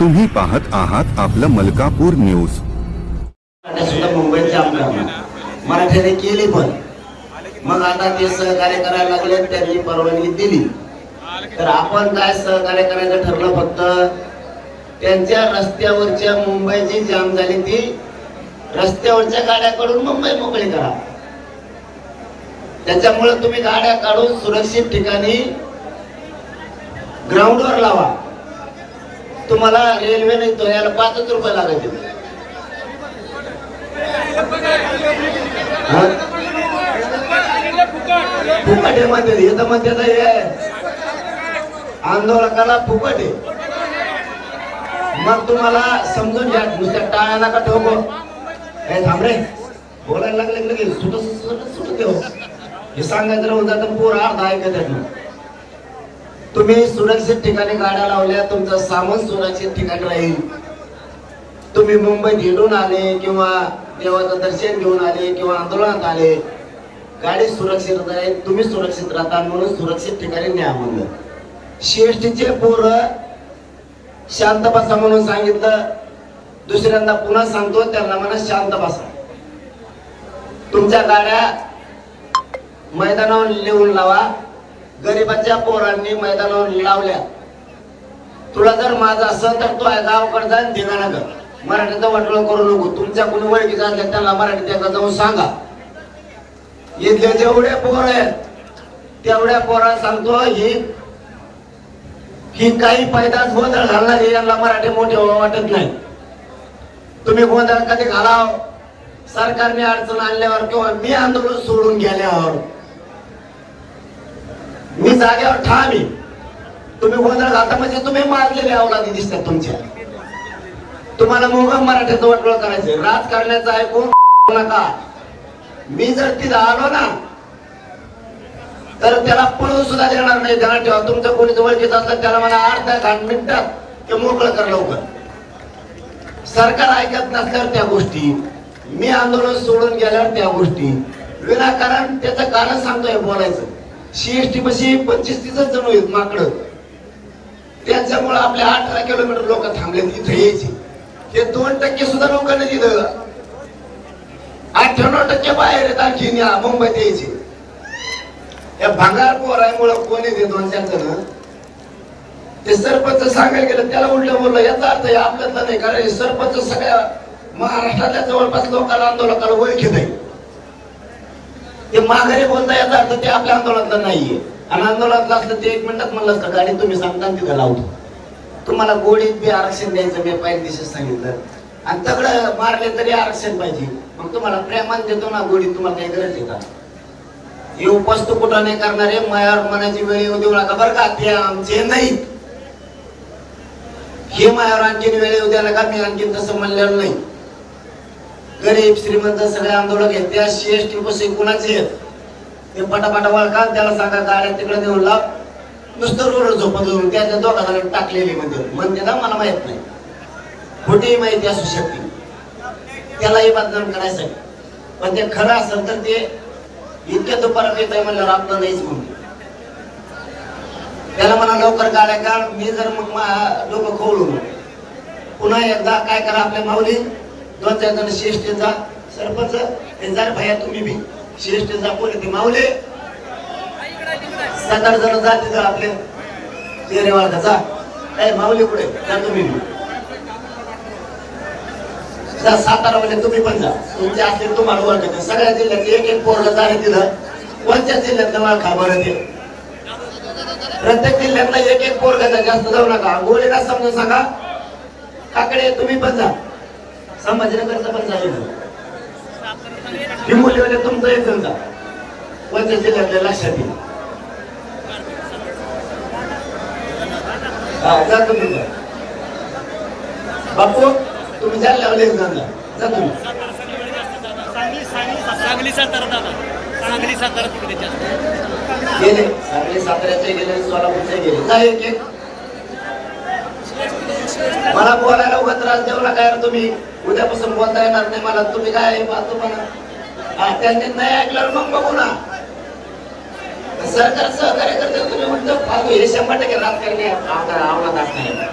तुम्ही पाहत आहात आपलं मलकापूर न्यूज. मुंबईचे आमदार मराठ्याने केले पण. मग आता ते सहकार्य करायला लागले त्यांनी परवानगी दिली. तर आपण काय सहकार्य करायचं ठरलं फक्त त्यांच्या रस्त्यावरच्या मुंबईची जाम झाली ती रस्त्यावरच्या गाड्या काढून मुंबई मोकळी करा. त्याच्यामुळे तुम्ही गाड्या काढून सुरक्षित ठिकाणी ग्राउंडवर लावा. तुम्हाला रेल्वेने तो याला पाचच रुपये लागायचे हा? फुकट आहे म्हणते हे तर म्हणते आंदोलकाला फुकट. आहे मग तुम्हाला समजून घ्या नुसत्या टाळ्या नका ठोको हे थांबरे बोलायला लागले लगेच सुट सुट सुट देऊ हे सांगायचं राहून जातं पोर अर्धा ऐकत आहेत तुम्ही सुरक्षित ठिकाणी गाड्या लावल्या तुमचं सामान सुरक्षित ठिकाणी राहील. तुम्ही मुंबईत हिंडून आले किंवा देवाचं दर्शन घेऊन आले किंवा आंदोलनात आले गाडी सुरक्षित राहील तुम्ही सुरक्षित राहता म्हणून सुरक्षित ठिकाणी न्या म्हणलं. सीएसटीचे पोर शांत बसा म्हणून सांगितलं. दुसऱ्यांदा पुन्हा सांगतो त्यांना म्हणा शांत बसा. तुमच्या गाड्या मैदानावर लिहून लावा. गरिबाच्या पोरांनी मैदानावर लावल्या. तुला जर माझा असं तर तो गावकडचा गावाकडे जा आणि धिंगाणा कर. मराठीचा वाटोळ करू नको. तुमच्या कोणी ओळखीचा असल्या त्यांना मराठीत एकदा जाऊन सांगा. इथले जेवढे पोर आहेत तेवढ्या पोरा सांगतो ही ही काही पैदास गोंधळ घालणार यांना मराठी मोठे वाटत नाही. तुम्ही गोंधळ कधी घालाव? सरकारने अडचण आणल्यावर किंवा मी आंदोलन सोडून गेल्यावर मी जागेवर ठाम आहे. तुम्ही गोंधळ घालता म्हणजे तुम्ही मारलेले अवलादी दिसतात तुमच्या. तुम्हाला मोगम मराठ्याचं वाटोळ करायचं राजकारण्याचं ऐकून नका. मी जर तिथं आलो ना तर त्याला पळून सुद्धा देणार नाही. त्याला ठेवा. तुमचं कोणी जवळचेच असलं त्याला मला अर्ध्या घाट मिनिटात ते मोकळं कर लवकर. सरकार ऐकत नसल्यावर त्या गोष्टी मी आंदोलन सोडून गेल्यावर त्या गोष्टी. विनाकारण त्याचं कारण सांगतोय बोलायचं. सीएसटी पशी पंचवीस तीस जण आहेत माकड. त्यांच्यामुळे आपल्या अठरा किलोमीटर लोक थांबले इथे यायचे. हे दोन टक्के सुद्धा लोकांना नाही तिथं अठ्ठ्याण्णव टक्के बाहेर आहेत आणखीन या मुंबईत यायचे. या भांगार पोरामुळे कोणी येते दोन चार जण? ते सरपंच सांगायला गेलं त्याला उलट बोललं याचा अर्थ हे आपल्यातला नाही कारण सरपंच सगळ्या महाराष्ट्रातल्या जवळपास लोकांना आंदोलकाला ओळखीत आहे. ते माघारी बोलता याचा अर्थ ते आपल्या आंदोलनातलं नाहीये. आणि आंदोलनातलं असलं ते एक मिनिटात म्हणलं असतं गाडी तुम्ही सांगता तिथं लावतो. तुम्हाला गोडीत बी आरक्षण द्यायचं मी पहिल्या दिवशी सांगितलं. आणि तगडं मारले तरी आरक्षण पाहिजे. मग तुम्हाला प्रेमान देतो ना गोडीत तुम्हाला काही गरज आहे का? हे उपस्त कुठं नाही करणारे मायावर मनाची वेळ येऊ देऊ नका. बरं का ते आमचे नाही हे मायावर आणखीन वेळ येऊ द्या नका मी आणखीन तसं म्हणलेलं नाही. गरीब श्रीमंत सगळे आंदोलक आहेत. त्या टी बस कुणाचे आहेत? ते पटापटा वळखा त्याला सांगा गाड्या तिकडे नेऊन लाव. नुसतं रोड झोपत जाऊन त्याच्या दोघा जण टाकलेली म्हणजे म्हणते ना मला माहीत नाही. खोटीही माहिती असू शकते. त्यालाही बदनाम करायसाठी पण ते खरं असेल तर ते इतक्या दुपारात येत आहे म्हणल्यावर आपलं नाहीच म्हणून. त्याला म्हणा लवकर गाड्या काढ. मी जर मग मा- डोकं खोळून पुन्हा एकदा काय करा आपल्या माऊली दोन चार जण श्रेष्ठ जा सरपंच हे जा भैया तुम्ही बी. श्रेष्ठ जा कोणी ते माऊले. सात आठ जण जा तिथं आपले. तेरे जा काय मावले कुठे? जा तुम्ही बी. जा सातारा वाले तुम्ही पण जा. तुमचे असले तुम्हाला ओळखते सगळ्या जिल्ह्यात एक एक पोरला जा तिथं. कोणत्या जिल्ह्यातलं ओळखा बरं ते? प्रत्येक जिल्ह्यातला एक एक पोरगा जा, जास्त जाऊ नका. गोळीला समजून सांगा. काकडे तुम्ही पण जा. संभाजीनगरचं पण जाईल हिंगोलीवाले तुमचं एक जा कोणत्या जिल्ह्यातल्या लक्षात येईल. हा जा तुम्ही बापू तुम्ही जा लावले एक जण जा तुम्ही. सांगली सांगली सांगली सातारा दादा. सांगली सातारा तिकडे गेले. सगळे साताऱ्याचे गेले सोलापूरचे गेले. जा एक एक. मला बोलायला उभा त्रास देऊ नका यार तुम्ही. उद्यापासून बोलता येणार नाही मला. तुम्ही काय पाहतो म्हणा त्यांनी नाही ऐकल्यावर मग बघू ना. सरकार सहकार्य करते तुम्ही म्हणतो हे शंभर टक्के राजकारणी आवडत असणार